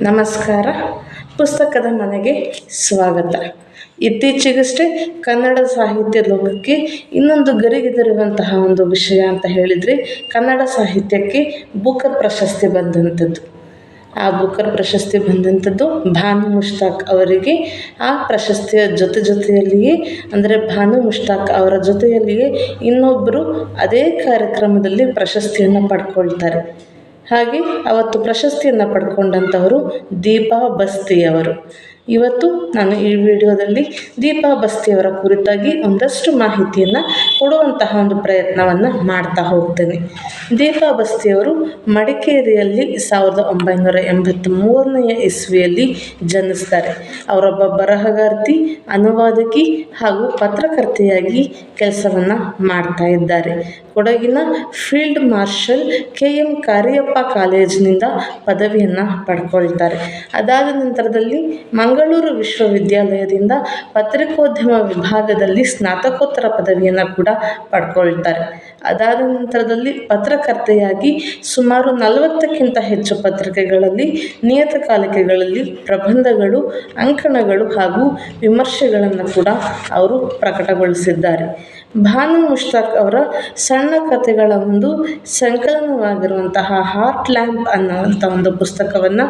ನಮಸ್ಕಾರ. ಪುಸ್ತಕದ ಮನೆಗೆ ಸ್ವಾಗತ. ಇತ್ತೀಚೆಗಷ್ಟೇ ಕನ್ನಡ ಸಾಹಿತ್ಯ ಲೋಕಕ್ಕೆ ಇನ್ನೊಂದು ಗರಿಗೆದರುವಂತಹ ಒಂದು ವಿಷಯ ಅಂತ ಹೇಳಿದರೆ ಕನ್ನಡ ಸಾಹಿತ್ಯಕ್ಕೆ ಬುಕರ್ ಪ್ರಶಸ್ತಿ ಬಂದಂಥದ್ದು. ಆ ಬುಕರ್ ಪ್ರಶಸ್ತಿ ಬಂದಂಥದ್ದು ಭಾನು ಮುಷ್ತಾಕ್ ಅವರಿಗೆ. ಆ ಪ್ರಶಸ್ತಿಯ ಜೊತೆ ಜೊತೆಯಲ್ಲಿಯೇ, ಅಂದರೆ ಭಾನು ಮುಷ್ತಾಕ್ ಅವರ ಜೊತೆಯಲ್ಲಿಯೇ ಇನ್ನೊಬ್ಬರು ಅದೇ ಕಾರ್ಯಕ್ರಮದಲ್ಲಿ ಪ್ರಶಸ್ತಿಯನ್ನು ಪಡ್ಕೊಳ್ತಾರೆ. ಹಾಗೆ ಅವತ್ತು ಪ್ರಶಸ್ತಿಯನ್ನು ಪಡ್ಕೊಂಡಂಥವರು ದೀಪಾ ಬಸ್ತಿಯವರು. ಇವತ್ತು ನಾನು ಈ ವಿಡಿಯೋದಲ್ಲಿ ದೀಪಾ ಬಸ್ತಿಯವರ ಕುರಿತಾಗಿ ಒಂದಷ್ಟು ಮಾಹಿತಿಯನ್ನು ಕೊಡುವಂತಹ ಒಂದು ಪ್ರಯತ್ನವನ್ನು ಮಾಡ್ತಾ ಹೋಗ್ತೇನೆ. ದೀಪಾ ಬಸ್ತಿಯವರು ಮಡಿಕೇರಿಯಲ್ಲಿ ಸಾವಿರದ ಒಂಬೈನೂರ ಎಂಬತ್ತ್ ಮೂರನೆಯ ಇಸ್ವಿಯಲ್ಲಿ ಜನಿಸ್ತಾರೆ. ಅವರೊಬ್ಬ ಬರಹಗಾರ್ತಿ, ಅನುವಾದಕಿ ಹಾಗೂ ಪತ್ರಕರ್ತೆಯಾಗಿ ಕೆಲಸವನ್ನು ಮಾಡ್ತಾ ಇದ್ದಾರೆ. ಕೊಡಗಿನ field marshal K M Cariappa ಕಾಲೇಜಿನಿಂದ ಪದವಿಯನ್ನು ಪಡ್ಕೊಳ್ತಾರೆ. ಅದಾದ ನಂತರದಲ್ಲಿ ಮಂಗಳೂರು ವಿಶ್ವವಿದ್ಯಾಲಯದಿಂದ ಪತ್ರಿಕೋದ್ಯಮ ವಿಭಾಗದಲ್ಲಿ ಸ್ನಾತಕೋತ್ತರ ಪದವಿಯನ್ನು ಕೂಡ ಪಡ್ಕೊಳ್ತಾರೆ. ಅದಾದ ನಂತರದಲ್ಲಿ ಪತ್ರಕರ್ತೆಯಾಗಿ ಸುಮಾರು ನಲವತ್ತಕ್ಕಿಂತ ಹೆಚ್ಚು ಪತ್ರಿಕೆಗಳಲ್ಲಿ, ನಿಯತಕಾಲಿಕೆಗಳಲ್ಲಿ ಪ್ರಬಂಧಗಳು, ಅಂಕಣಗಳು ಹಾಗೂ ವಿಮರ್ಶೆಗಳನ್ನು ಕೂಡ ಅವರು ಪ್ರಕಟಗೊಳಿಸಿದ್ದಾರೆ. ಭಾನು ಮುಷ್ತಾಕ್ ಅವರ ಸಣ್ಣ ಕಥೆಗಳ ಒಂದು ಸಂಕಲನವಾಗಿರುವಂತಹ ಹಾರ್ಟ್ ಲ್ಯಾಂಪ್ ಅನ್ನುವಂಥ ಒಂದು ಪುಸ್ತಕವನ್ನು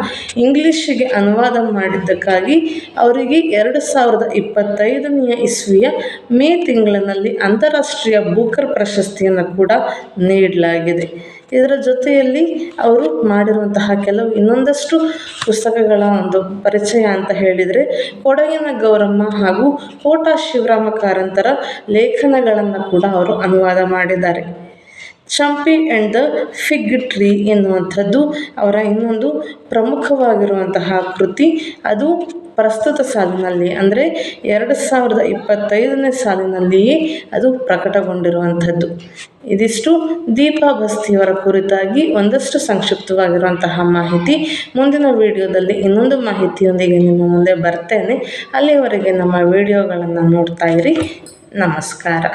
ಇಂಗ್ಲೀಷಿಗೆ ಅನುವಾದ ಮಾಡಿದ್ದಕ್ಕಾಗಿ ಅವರಿಗೆ ಎರಡು ಸಾವಿರದ ಇಪ್ಪತ್ತೈದನೆಯ ಇಸ್ವಿಯ ಮೇ ತಿಂಗಳಿನಲ್ಲಿ ಅಂತಾರಾಷ್ಟ್ರೀಯ ಬೂಕರ್ ಪ್ರಶಸ್ತಿಯನ್ನು ಕೂಡ ನೀಡಲಾಗಿದೆ. ಇದರ ಜೊತೆಯಲ್ಲಿ ಅವರು ಮಾಡಿರುವಂತಹ ಕೆಲವು ಇನ್ನೊಂದಷ್ಟು ಪುಸ್ತಕಗಳ ಒಂದು ಪರಿಚಯ ಅಂತ ಹೇಳಿದರೆ ಕೊಡಗಿನ ಗೌರಮ್ಮ ಹಾಗೂ ಕೋಟ ಶಿವರಾಮ ಕಾರಂತರ ಲೇಖನಗಳನ್ನು ಕೂಡ ಅವರು ಅನುವಾದ ಮಾಡಿದ್ದಾರೆ. Champi and the fig tree ಎನ್ನುವಂಥದ್ದು ಅವರ ಇನ್ನೊಂದು ಪ್ರಮುಖವಾಗಿರುವಂತಹ ಕೃತಿ. ಅದು ಪ್ರಸ್ತುತ ಸಾಲಿನಲ್ಲಿ ಅಂದರೆ ಎರಡು ಸಾವಿರದ ಇಪ್ಪತ್ತೈದನೇ ಸಾಲಿನಲ್ಲಿಯೇ ಅದು ಪ್ರಕಟಗೊಂಡಿರುವಂಥದ್ದು. ಇದಿಷ್ಟು ದೀಪಾ ಬಸ್ತಿಯವರ ಕುರಿತಾಗಿ ಒಂದಷ್ಟು ಸಂಕ್ಷಿಪ್ತವಾಗಿರುವಂತಹ ಮಾಹಿತಿ. ಮುಂದಿನ ವಿಡಿಯೋದಲ್ಲಿ ಇನ್ನೊಂದು ಮಾಹಿತಿಯೊಂದಿಗೆ ನಿಮ್ಮ ಮುಂದೆ ಬರ್ತೇನೆ. ಅಲ್ಲಿಯವರೆಗೆ ನಮ್ಮ ವಿಡಿಯೋಗಳನ್ನು ನೋಡ್ತಾ ಇರಿ. ನಮಸ್ಕಾರ.